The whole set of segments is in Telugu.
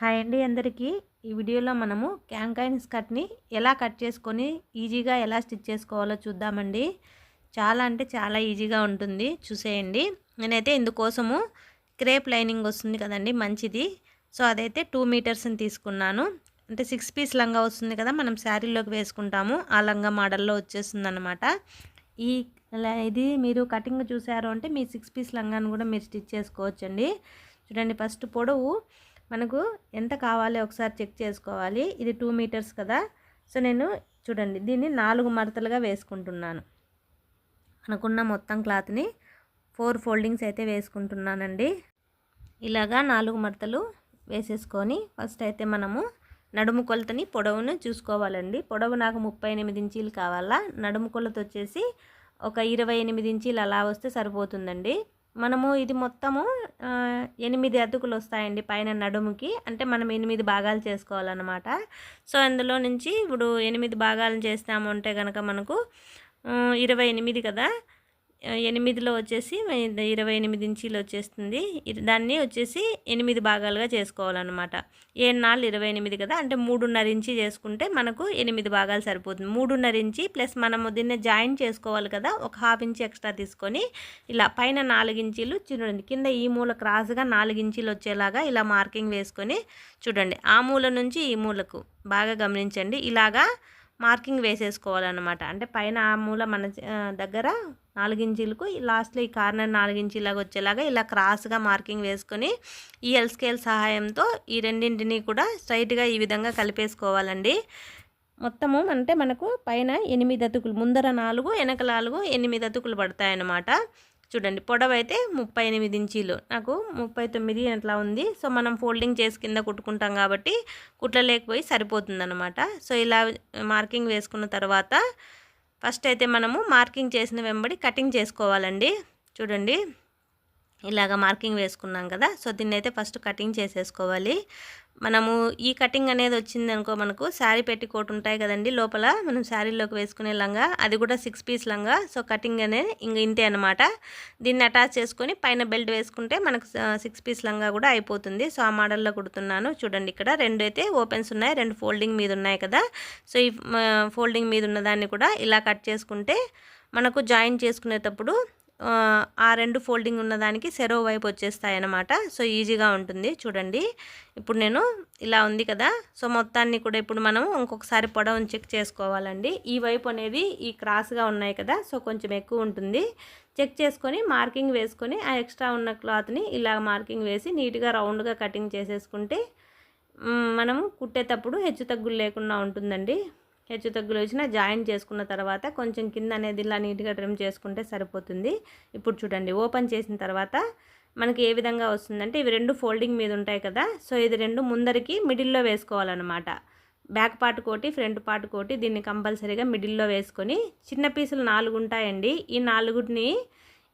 హాయ్ అండి అందరికీ. ఈ వీడియోలో మనము క్యాంకైన్ స్కర్ట్ని ఎలా కట్ చేసుకొని ఈజీగా ఎలా స్టిచ్ చేసుకోవాలో చూద్దామండి. చాలా అంటే చాలా ఈజీగా ఉంటుంది. చూసేయండి. నేనైతే ఇందుకోసము క్రేప్ లైనింగ్ వస్తుంది కదండి మంచిది. సో అదైతే టూ మీటర్స్ని తీసుకున్నాను. అంటే సిక్స్ పీస్ లంగా వస్తుంది కదా మనం శారీలోకి వేసుకుంటాము. ఆ లంగా మోడల్లో వచ్చేస్తుంది అనమాట ఈ ఇది మీరు కటింగ్ చూసారు అంటే మీ సిక్స్ పీస్ లంగాను కూడా మీరు స్టిచ్ చేసుకోవచ్చండి. చూడండి ఫస్ట్ పొడవు మనకు ఎంత కావాలి ఒకసారి చెక్ చేసుకోవాలి. ఇది టూ మీటర్స్ కదా. సో నేను చూడండి దీన్ని నాలుగు మడతలుగా వేసుకుంటున్నాను. మనకున్న మొత్తం క్లాత్ని ఫోర్ ఫోల్డింగ్స్ అయితే వేసుకుంటున్నానండి. ఇలాగా నాలుగు మడతలు వేసేసుకొని ఫస్ట్ అయితే మనము నడుము కొలతని పొడవును చూసుకోవాలండి. పొడవు నాకు ముప్పై ఎనిమిది ఇంచీలు కావాలా? నడుము కొలత వచ్చేసి ఒక ఇరవై ఎనిమిది ఇంచీలు అలా వస్తే సరిపోతుందండి. మనము ఇది మొత్తము ఎనిమిది అతుకులు వస్తాయండి పైన నడుముకి. అంటే మనం ఎనిమిది భాగాలు చేసుకోవాలన్నమాట. సో అందులో నుంచి ఇప్పుడు ఎనిమిది భాగాలు చేస్తాము అంటే కనుక మనకు ఇరవై ఎనిమిది కదా? ఎనిమిదిలో వచ్చేసి ఇరవై ఎనిమిది ఇంచీలు వచ్చేస్తుంది. దాన్ని వచ్చేసి ఎనిమిది భాగాలుగా చేసుకోవాలన్నమాట. ఏడు నాలుగు ఇరవై ఎనిమిది కదా అంటే మూడున్నర ఇంచి చేసుకుంటే మనకు ఎనిమిది భాగాలు సరిపోతుంది. మూడున్నర ఇంచి ప్లస్ మనము దీన్ని జాయిన్ చేసుకోవాలి కదా ఒక హాఫ్ ఇంచి ఎక్స్ట్రా తీసుకొని ఇలా పైన నాలుగు ఇంచీలు చూడండి కింద ఈ మూల క్రాస్గా నాలుగు ఇంచీలు వచ్చేలాగా ఇలా మార్కింగ్ వేసుకొని చూడండి. ఆ మూల నుంచి ఈ మూలకు బాగా గమనించండి. ఇలాగా మార్కింగ్ వేసేసుకోవాలన్నమాట. అంటే పైన ఆ మూల మన దగ్గర నాలుగించీలకు లాస్ట్లో ఈ కార్నర్ నాలుగించీలాగా వచ్చేలాగా ఇలా క్రాస్గా మార్కింగ్ వేసుకొని ఈ ఎల్ స్కేల్ సహాయంతో ఈ రెండింటిని కూడా స్ట్రైట్గా ఈ విధంగా కలిపేసుకోవాలండి. మొత్తము అంటే మనకు పైన ఎనిమిది అతుకులు ముందర నాలుగు వెనక నాలుగు ఎనిమిది అతుకులు పడతాయన్నమాట. చూడండి పొడవు అయితే ముప్పై ఎనిమిది ఇంచీలు. నాకు ముప్పై తొమ్మిది అట్లా ఉంది. సో మనం ఫోల్డింగ్ చేసి కింద కుట్టుకుంటాం కాబట్టి కుట్టలేకపోయి సరిపోతుందన్నమాట. సో ఇలా మార్కింగ్ వేసుకున్న తర్వాత ఫస్ట్ అయితే మనము మార్కింగ్ చేసిన వెంబడి కటింగ్ చేసుకోవాలండి. చూడండి. ఇలాగ మార్కింగ్ వేసుకున్నాం కదా సో దీన్ని అయితే ఫస్ట్ కటింగ్ చేసేసుకోవాలి. మనము ఈ కటింగ్ అనేది వచ్చింది అనుకో మనకు శారీ పెట్టికోట్ ఉంటాయి కదండి లోపల మనం శారీలోకి వేసుకునే లంగా అది కూడా సిక్స్ పీస్ లంగా సో కటింగ్ అనేది ఇంక ఇంతే అనమాట దీన్ని అటాచ్ చేసుకొని పైన బెల్ట్ వేసుకుంటే మనకు సిక్స్ పీస్ లంగా కూడా అయిపోతుంది. సో ఆ మోడల్లో కుడుతున్నాను. చూడండి ఇక్కడ రెండు అయితే ఓపెన్స్ ఉన్నాయి రెండు ఫోల్డింగ్ మీద ఉన్నాయి కదా. సో ఈ ఫోల్డింగ్ మీద ఉన్నదాన్ని కూడా ఇలా కట్ చేసుకుంటే మనకు జాయిన్ చేసుకునేటప్పుడు ఆ రెండు ఫోల్డింగ్ ఉన్నదానికి సెరో వైపు వచ్చేస్తాయి అన్నమాట సో ఈజీగా ఉంటుంది. చూడండి. ఇప్పుడు నేను ఇలా ఉంది కదా. సో మొత్తాన్ని కూడా ఇప్పుడు మనం ఇంకొకసారి పొడవును చెక్ చేసుకోవాలండి. ఈ వైపు అనేది ఈ క్రాస్గా ఉన్నాయి కదా. సో కొంచెం ఎక్కువ ఉంటుంది. చెక్ చేసుకొని మార్కింగ్ వేసుకొని ఆ ఎక్స్ట్రా ఉన్న క్లాత్ని ఇలా మార్కింగ్ వేసి నీట్గా రౌండ్గా కటింగ్ చేసేసుకుంటే మనము కుట్టేటప్పుడు హెచ్చు తగ్గులు లేకుండా ఉంటుందండి. హెచ్చు తగ్గులు వచ్చినా జాయిన్ చేసుకున్న తర్వాత కొంచెం కింద అనేది ఇలా నీట్గా ట్రిమ్ చేసుకుంటే సరిపోతుంది. ఇప్పుడు చూడండి ఓపెన్ చేసిన తర్వాత మనకి ఏ విధంగా వస్తుందంటే ఇవి రెండు ఫోల్డింగ్ మీద ఉంటాయి కదా సో ఇది రెండు ముందరికి మిడిల్లో వేసుకోవాలన్నమాట. బ్యాక్ పార్ట్ కోటి ఫ్రంట్ పార్ట్ కోటి దీన్ని కంపల్సరీగా మిడిల్లో వేసుకొని చిన్న పీసులు నాలుగు ఉంటాయండి. ఈ నాలుగుని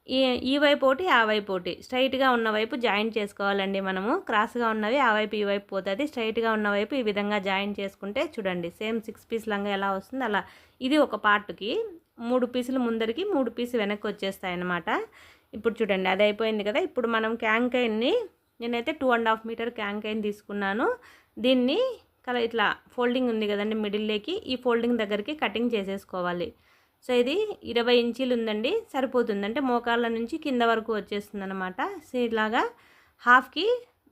ఈ ఈ వైపు ఒకటి ఆ వైపు ఒకటి. స్ట్రైట్గా ఉన్న వైపు జాయింట్ చేసుకోవాలండి మనము. క్రాస్గా ఉన్నవి ఆ వైపు ఈ వైపు పోతుంది. స్ట్రైట్గా ఉన్న వైపు ఈ విధంగా జాయింట్ చేసుకుంటే చూడండి సేమ్ సిక్స్ పీస్ లంగా ఎలా వస్తుంది? అలా. ఇది ఒక పార్ట్కి మూడు పీసులు ముందరికి మూడు పీసు వెనక్కి వచ్చేస్తాయి అన్నమాట ఇప్పుడు చూడండి అది అయిపోయింది కదా. ఇప్పుడు మనం క్యాంకైన్ని నేనైతే two and half metre cancan తీసుకున్నాను. దీన్ని కల ఇట్లా ఫోల్డింగ్ ఉంది కదండి మిడిల్లోకి ఈ ఫోల్డింగ్ దగ్గరికి కటింగ్ చేసేసుకోవాలి. సో ఇది ఇరవై ఇంచీలు ఉందండి సరిపోతుంది. అంటే మోకాళ్ళ నుంచి కింద వరకు వచ్చేస్తుంది అనమాట సో ఇలాగా హాఫ్కి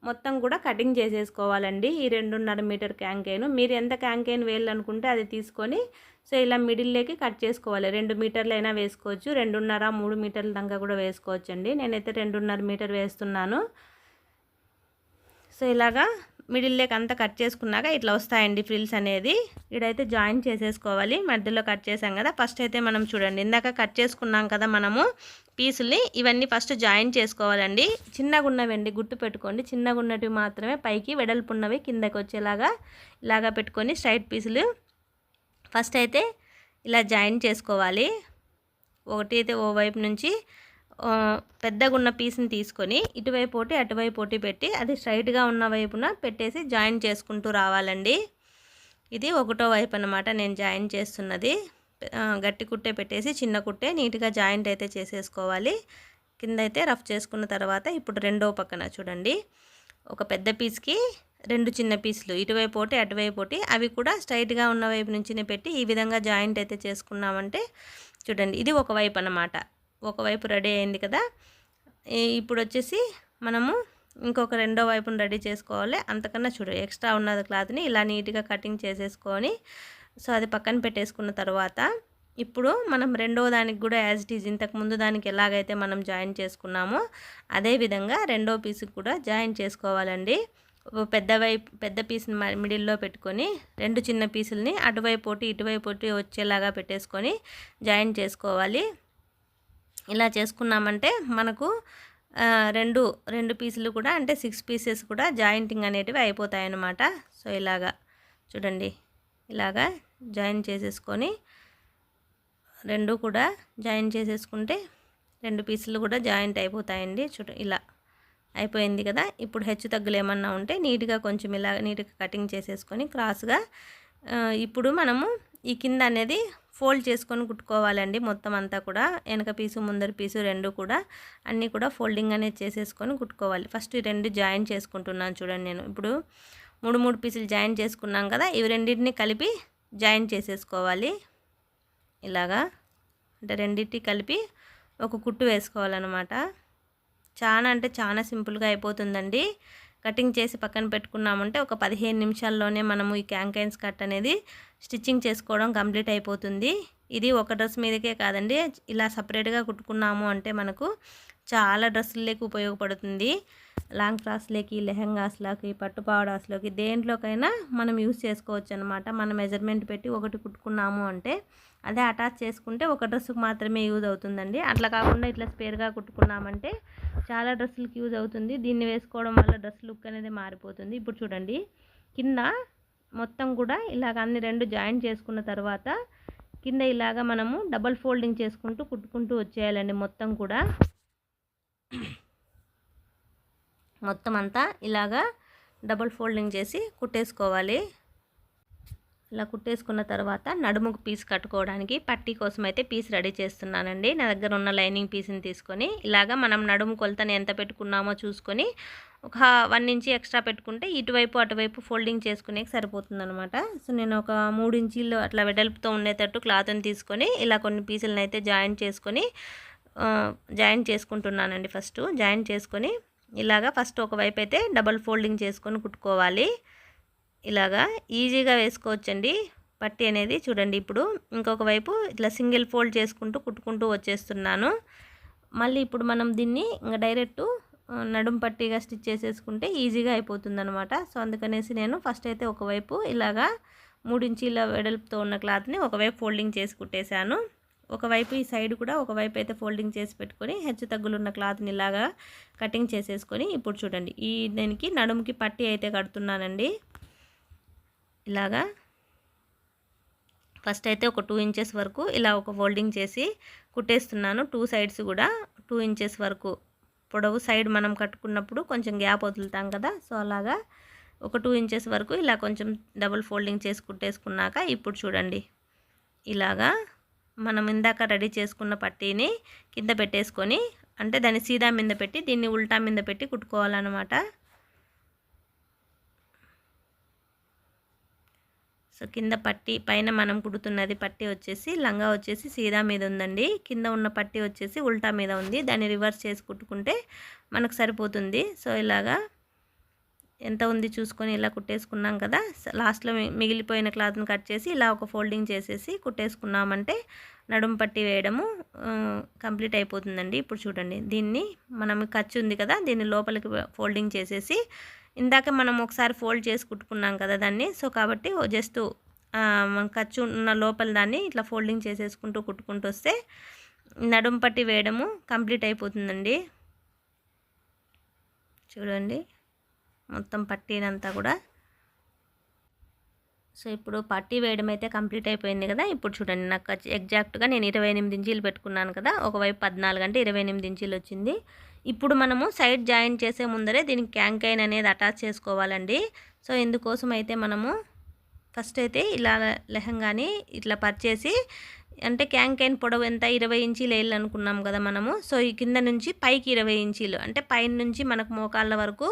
మొత్తం కూడా కటింగ్ చేసేసుకోవాలండి. ఈ రెండున్నర మీటర్ క్యాంకేను. మీరు ఎంత క్యాంకేన్ వేయాలనుకుంటే అది తీసుకొని సో ఇలా మిడిల్లోకి కట్ చేసుకోవాలి. రెండు మీటర్లు అయినా వేసుకోవచ్చు. రెండున్నర మూడు మీటర్ల దాకా కూడా వేసుకోవచ్చు అండి నేనైతే రెండున్నర మీటర్ వేస్తున్నాను. సో ఇలాగా మిడిల్ లేక్ అంతా కట్ చేసుకున్నాక ఇట్లా వస్తాయండి ఫ్రిల్స్ అనేది. ఇడైతే జాయిన్ చేసేసుకోవాలి. మధ్యలో కట్ చేసాం కదా. ఫస్ట్ అయితే మనం చూడండి. ఇందాక కట్ చేసుకున్నాం కదా మనము పీసుల్ని. ఇవన్నీ ఫస్ట్ జాయిన్ చేసుకోవాలండి. చిన్నగా ఉన్నవండి గుర్తు పెట్టుకోండి. చిన్నగా ఉన్నవి మాత్రమే పైకి వెడల్పున్నవి కిందకి వచ్చేలాగా ఇలాగా పెట్టుకొని స్ట్రైట్ పీసులు ఫస్ట్ అయితే ఇలా జాయిన్ చేసుకోవాలి. ఒకటి అయితే ఓ వైపు నుంచి పెద్దగా ఉన్న పీస్ని తీసుకొని ఇటువైపు ఒకటి అటువైపు ఒకటి పెట్టి అది స్ట్రైట్గా ఉన్న వైపున పెట్టేసి జాయిన్ చేసుకుంటూ రావాలండి. ఇది ఒకటో వైపు అనమాట నేను జాయిన్ చేస్తున్నది. గట్టి కుట్టే పెట్టేసి చిన్న కుట్టే నీట్గా జాయింట్ అయితే చేసేసుకోవాలి. కింద అయితే రఫ్ చేసుకున్న తర్వాత ఇప్పుడు రెండో పక్కన చూడండి. ఒక పెద్ద పీస్కి రెండు చిన్న పీసులు ఇటువైపు ఒకటి అటువైపు ఒకటి అవి కూడా స్ట్రైట్గా ఉన్న వైపు నుంచినే పెట్టి ఈ విధంగా జాయింట్ అయితే చేసుకున్నామంటే చూడండి ఇది ఒక వైపు అన్నమాట. ఒకవైపు రెడీ అయింది కదా. ఇప్పుడు వచ్చేసి మనము ఇంకొక రెండో వైపును రెడీ చేసుకోవాలి. అంతకన్నా చూడు ఎక్స్ట్రా ఉన్నది క్లాత్ని ఇలా నీట్గా కటింగ్ చేసేసుకొని సో అది పక్కన పెట్టేసుకున్న తర్వాత ఇప్పుడు మనం రెండో దానికి కూడా యాజ్ ఇట్ ఈజ్ ఇంతకుముందు దానికి ఎలాగైతే మనం జాయిన్ చేసుకున్నామో అదే విధంగా రెండో పీస్కి కూడా జాయిన్ చేసుకోవాలండి. పెద్ద వైపు పెద్ద పీస్ని మిడిల్లో పెట్టుకొని రెండు చిన్న పీసులని అటువైపు ఒకటి ఇటువైపు ఒకటి వచ్చేలాగా పెట్టేసుకొని జాయిన్ చేసుకోవాలి. ఇలా చేసుకున్నామంటే మనకు రెండు రెండు పీసులు కూడా అంటే సిక్స్ పీసెస్ కూడా జాయింటింగ్ అనేటివి అయిపోతాయి అన్నమాట సో ఇలాగా చూడండి. ఇలాగా జాయిన్ చేసేసుకొని రెండు కూడా జాయిన్ చేసేసుకుంటే రెండు పీసులు కూడా జాయింట్ అయిపోతాయండి. చూడ ఇలా అయిపోయింది కదా. ఇప్పుడు హెచ్చు తగ్గులు ఏమన్నా ఉంటే నీట్గా కొంచెం ఇలా నీట్గా కటింగ్ చేసేసుకొని క్రాస్గా ఇప్పుడు మనము ఈ కింద అనేది ఫోల్డ్ చేసుకొని కుట్టుకోవాలండి. మొత్తం అంతా కూడా వెనక పీసు ముందర పీసు రెండు కూడా అన్నీ కూడా ఫోల్డింగ్ అనేది చేసేసుకొని కుట్టుకోవాలి. ఫస్ట్ ఈ రెండు జాయిన్ చేసుకుంటున్నాను చూడండి నేను. ఇప్పుడు మూడు మూడు పీసులు జాయిన్ చేసుకున్నాం కదా ఇవి రెండింటిని కలిపి జాయిన్ చేసేసుకోవాలి. ఇలాగా అంటే రెండింటి కలిపి ఒక కుట్టు వేసుకోవాలన్నమాట. చాలా అంటే చాలా సింపుల్గా అయిపోతుందండి. కటింగ్ చేసి పక్కన పెట్టుకున్నామంటే ఒక పదిహేను నిమిషాల్లోనే మనము ఈ క్యాంకైన్స్ కట్ అనేది స్టిచ్చింగ్ చేసుకోవడం కంప్లీట్ అయిపోతుంది. ఇది ఒక డ్రెస్ మీదకే కాదండి ఇలా సపరేట్గా కుట్టుకున్నాము అంటే మనకు చాలా డ్రెస్సులకి ఉపయోగపడుతుంది. లాంగ్ ఫ్రాక్స్లోకి లెహెంగాస్లోకి పట్టుపావడాస్లోకి దేంట్లోకైనా మనం యూస్ చేసుకోవచ్చు అనమాట మనం మెజర్మెంట్ పెట్టి ఒకటి కుట్టుకున్నాము అంటే అదే అటాచ్ చేసుకుంటే ఒక డ్రెస్సుకు మాత్రమే యూజ్ అవుతుందండి. అట్లా కాకుండా ఇట్లా స్పేర్గా కుట్టుకున్నామంటే చాలా డ్రెస్సులకి యూజ్ అవుతుంది. దీన్ని వేసుకోవడం వల్ల డ్రెస్ లుక్ అనేది మారిపోతుంది. ఇప్పుడు చూడండి కింద మొత్తం కూడా ఇలాగ అన్ని రెండు జాయింట్ చేసుకున్న తర్వాత కింద ఇలాగ మనము డబల్ ఫోల్డింగ్ చేసుకుంటూ కుట్టుకుంటూ వచ్చేయాలండి మొత్తం కూడా. మొత్తం అంతా ఇలాగా డబల్ ఫోల్డింగ్ చేసి కుట్టేసుకోవాలి. ఇలా కుట్టేసుకున్న తర్వాత నడుముకు పీస్ కట్టుకోవడానికి పట్టీ కోసం అయితే పీస్ రెడీ చేస్తున్నానండి. నా దగ్గర ఉన్న లైనింగ్ పీస్ని తీసుకొని ఇలాగా మనం నడుము కొలతని ఎంత పెట్టుకున్నామో చూసుకొని ఒక వన్ ఇంచి ఎక్స్ట్రా పెట్టుకుంటే ఇటువైపు అటువైపు ఫోల్డింగ్ చేసుకునే సరిపోతుంది అనమాట సో నేను ఒక మూడు ఇంచీలు అట్లా వెడల్పుతో ఉండేటట్టు క్లాత్ని తీసుకొని ఇలా కొన్ని పీసులను అయితే జాయిన్ చేసుకొని జాయిన్ చేసుకుంటున్నానండి ఫస్ట్. జాయిన్ చేసుకొని ఇలాగా ఫస్ట్ ఒకవైపు అయితే డబల్ ఫోల్డింగ్ చేసుకొని కుట్టుకోవాలి. ఇలాగా ఈజీగా వేసుకోవచ్చండి. పట్టి అనేది చూడండి ఇప్పుడు ఇంకొక వైపు ఇట్లా సింగిల్ ఫోల్డ్ చేసుకుంటూ కుట్టుకుంటూ వచ్చేస్తున్నాను. మళ్ళీ ఇప్పుడు మనం దీన్ని ఇంకా డైరెక్ట్ నడుం పట్టిగా స్టిచ్ చేసేసుకుంటే ఈజీగా అయిపోతుంది అనమాట సో అందుకనేసి నేను ఫస్ట్ అయితే ఒకవైపు ఇలాగా మూడించీల వెడల్పుతో ఉన్న క్లాత్ని ఒకవైపు ఫోల్డింగ్ చేసి కుట్టేశాను. ఒకవైపు ఈ సైడ్ కూడా ఒకవైపు అయితే ఫోల్డింగ్ చేసి పెట్టుకొని హెచ్చు తగ్గులున్న క్లాత్ని ఇలాగా కటింగ్ చేసేసుకొని ఇప్పుడు చూడండి. ఈ దీనికి నడుముకి పట్టి అయితే కడుతున్నానండి. ఇలాగా ఫస్ట్ అయితే ఒక టూ ఇంచెస్ వరకు ఇలా ఒక ఫోల్డింగ్ చేసి కుట్టేస్తున్నాను. టూ సైడ్స్ కూడా టూ ఇంచెస్ వరకు పొడవు సైడ్ మనం కట్టుకున్నప్పుడు కొంచెం గ్యాప్ వదులుతాం కదా సో అలాగా ఒక టూ ఇంచెస్ వరకు ఇలా కొంచెం డబుల్ ఫోల్డింగ్ చేసి కుట్టేసుకున్నాక ఇప్పుడు చూడండి. ఇలాగా మనం ఇందాక రెడీ చేసుకున్న పట్టీని కింద పెట్టేసుకొని అంటే దాన్ని సీదా మీద పెట్టి దీన్ని ఉల్టా మీద పెట్టి కుట్టుకోవాలన్నమాట. సో కింద పట్టి పైన మనం కుడుతున్నది పట్టి వచ్చేసి లంగా వచ్చేసి సీదా మీద ఉందండి. కింద ఉన్న పట్టి వచ్చేసి ఉల్టా మీద ఉంది. దాన్ని రివర్స్ చేసి కుట్టుకుంటే మనకు సరిపోతుంది. సో ఇలాగా ఎంత ఉంది చూసుకొని ఇలా కుట్టేసుకున్నాం కదా లాస్ట్లో మిగిలిపోయిన క్లాత్ని కట్ చేసి ఇలా ఒక ఫోల్డింగ్ చేసేసి కుట్టేసుకున్నామంటే నడుము పట్టి వేయడము కంప్లీట్ అయిపోతుందండి. ఇప్పుడు చూడండి దీన్ని మనం ఖర్చు ఉంది కదా దీన్ని లోపలికి ఫోల్డింగ్ చేసేసి ఇందాక మనం ఒకసారి ఫోల్డ్ చేసి కుట్టుకున్నాం కదా దాన్ని. సో కాబట్టి జస్ట్ ఖర్చు ఉన్న లోపల దాన్ని ఇట్లా ఫోల్డింగ్ చేసేసుకుంటూ కుట్టుకుంటూ వస్తే నడుము పట్టి వేయడము కంప్లీట్ అయిపోతుందండి. చూడండి. మొత్తం పట్టినంతా కూడా. సో ఇప్పుడు పట్టీ వేయడం అయితే కంప్లీట్ అయిపోయింది కదా? ఇప్పుడు చూడండి నాకు ఎగ్జాక్ట్గా నేను ఇరవై ఎనిమిది ఇంచీలు పెట్టుకున్నాను కదా? ఒకవైపు పద్నాలుగు అంటే ఇరవై ఎనిమిది ఇంచీలు వచ్చింది. ఇప్పుడు మనము సైడ్ జాయిన్ చేసే ముందరే దీనికి క్యాంకైన్ అనేది అటాచ్ చేసుకోవాలండి. సో ఇందుకోసం అయితే మనము ఫస్ట్ అయితే ఇలా లెహంగాని ఇట్లా పరిచేసి అంటే క్యాంకైన్ పొడవు ఎంత? ఇరవై ఇంచీలు వేయాలి అనుకున్నాం కదా మనము. సో ఈ కింద నుంచి పైకి ఇరవై ఇంచీలు. అంటే పైన నుంచి మనకు మోకాళ్ళ వరకు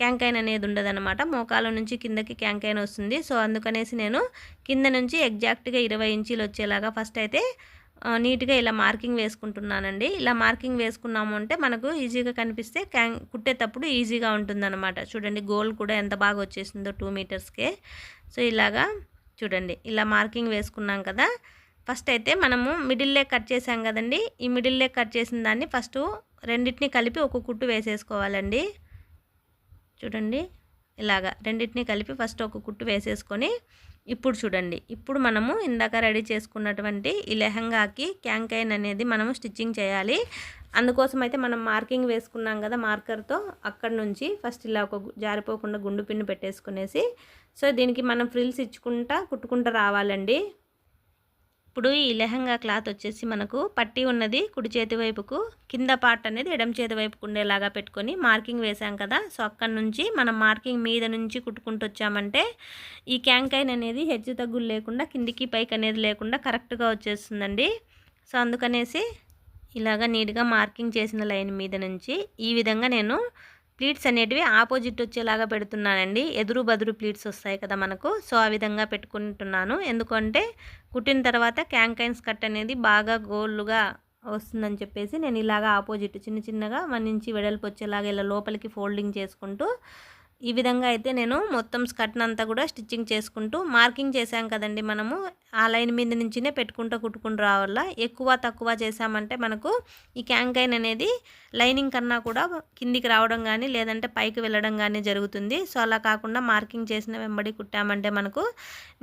క్యాంకైన్ అనేది ఉండదన్నమాట. మోకాళ్ళ నుంచి కిందకి క్యాంకైన్ వస్తుంది. సో అందుకనేసి నేను కింద నుంచి ఎగ్జాక్ట్గా ఇరవై ఇంచీలు వచ్చేలాగా ఫస్ట్ అయితే నీట్గా ఇలా మార్కింగ్ వేసుకుంటున్నానండి. ఇలా మార్కింగ్ వేసుకున్నాము అంటే మనకు ఈజీగా కనిపిస్తే క్యాం కుట్టేటప్పుడు ఈజీగా ఉంటుందన్నమాట. చూడండి గోల్ కూడా ఎంత బాగా వచ్చేసిందో టూ మీటర్స్కే. సో ఇలాగా చూడండి ఇలా మార్కింగ్ వేసుకున్నాం కదా. ఫస్ట్ అయితే మనము మిడిల్ కట్ చేసాం కదండి. ఈ మిడిల్ కట్ చేసిన దాన్ని ఫస్ట్ రెండింటిని కలిపి ఒక కుట్టు వేసేసుకోవాలండి. చూడండి. ఇలాగా రెండింటిని కలిపి ఫస్ట్ ఒక కుట్టు వేసేసుకొని ఇప్పుడు చూడండి. ఇప్పుడు మనము ఇందాక రెడీ చేసుకున్నటువంటి ఈ లెహంగాకి క్యాంకైన్ అనేది మనము స్టిచ్చింగ్ చేయాలి. అందుకోసం అయితే మనం మార్కింగ్ వేసుకున్నాం కదా మార్కర్తో అక్కడ నుంచి ఫస్ట్ ఇలా ఒక జారిపోకుండా గుండు పిన్ను పెట్టేసుకునేసి సో దీనికి మనం ఫ్రిల్స్ ఇచ్చుకుంటా కుట్టుకుంటూ రావాలండి. ఇప్పుడు ఈ లెహంగా క్లాత్ వచ్చేసి మనకు పట్టి ఉన్నది కుడి చేతి వైపుకు కింద పార్ట్ అనేది ఎడం చేతి వైపుకు ఉండేలాగా పెట్టుకొని మార్కింగ్ వేసాం కదా. సో అక్కడ నుంచి మనం మార్కింగ్ మీద నుంచి కుట్టుకుంటూ వచ్చామంటే ఈ క్యాంకైన్ అనేది హెచ్చు తగ్గులు లేకుండా కిందికి పైకి అనేది లేకుండా కరెక్ట్గా వచ్చేస్తుందండి. సో అందుకనేసి ఇలాగ నీట్గా మార్కింగ్ చేసిన లైన్ మీద నుంచి ఈ విధంగా నేను ప్లీట్స్ అనేటివి ఆపోజిట్ వచ్చేలాగా పెడుతున్నానండి. ఎదురు బదురు ప్లీట్స్ వస్తాయి కదా మనకు. సో ఆ విధంగా పెట్టుకుంటున్నాను. ఎందుకంటే కుట్టిన తర్వాత క్యాంకైన్స్ కట్ అనేది బాగా గోల్డ్గా వస్తుందని చెప్పేసి నేను ఇలాగా ఆపోజిట్ చిన్న చిన్నగా మన నుంచి వెడల్పు వచ్చేలాగా ఇలా లోపలికి ఫోల్డింగ్ చేసుకుంటూ ఈ విధంగా అయితే నేను మొత్తం స్కర్ట్ అంతా కూడా స్టిచ్చింగ్ చేసుకుంటూ మార్కింగ్ చేసాం కదండి మనము. ఆ లైన్ మీద నుంచినే పెట్టుకుంటూ కుట్టుకుంటూ రావాల? ఎక్కువ తక్కువ చేసామంటే మనకు ఈ క్యాంకైన్ అనేది లైనింగ్ కన్నా కూడా కిందికి రావడం కానీ లేదంటే పైకి వెళ్ళడం కానీ జరుగుతుంది. సో అలా కాకుండా మార్కింగ్ చేసిన వెంబడి కుట్టామంటే మనకు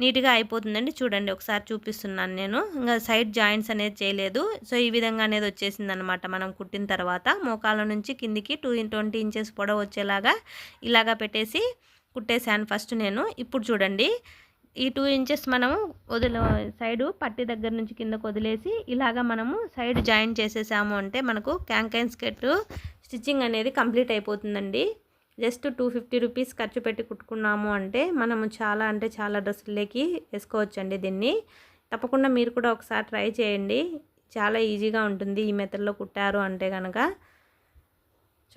నీట్గా అయిపోతుందండి. చూడండి ఒకసారి చూపిస్తున్నాను నేను. ఇంకా సైడ్ జాయింట్స్ అనేది చేయలేదు. సో ఈ విధంగా అనేది వచ్చేసింది అనమాట మనం కుట్టిన తర్వాత. మోకాల నుంచి కిందికి టూ ట్వంటీ ఇంచెస్ పొడవు వచ్చేలాగా ఇలాగా పెట్టేసి కుట్టేశాను ఫస్ట్ నేను. ఇప్పుడు చూడండి ఈ టూ ఇంచెస్ మనము వదిల సైడు పట్టి దగ్గర నుంచి కిందకు వదిలేసి ఇలాగా మనము సైడ్ జాయిన్ చేసేసాము అంటే మనకు క్యాంకైన్ స్కెట్ స్టిచ్చింగ్ అనేది కంప్లీట్ అయిపోతుందండి. జస్ట్ టూ ఫిఫ్టీ రూపీస్ ఖర్చు పెట్టి కుట్టుకున్నాము అంటే మనము చాలా అంటే చాలా డ్రెస్సులకి వేసుకోవచ్చండి దీన్ని. తప్పకుండా మీరు కూడా ఒకసారి ట్రై చేయండి. చాలా ఈజీగా ఉంటుంది ఈ మెథడ్లో కుట్టారు అంటే కనుక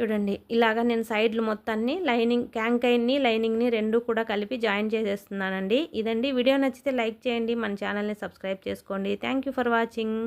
చూడండి ఇలాగ నేను సైడ్లు మొత్తాన్ని లైనింగ్ క్యాంకైన్ని లైనింగ్ని రెండు కూడా కలిపి జాయిన్ చేసేస్తున్నానండి. ఇదండి. వీడియో నచ్చితే లైక్ చేయండి. మన ఛానల్ని సబ్స్క్రైబ్ చేసుకోండి. Thank for watching.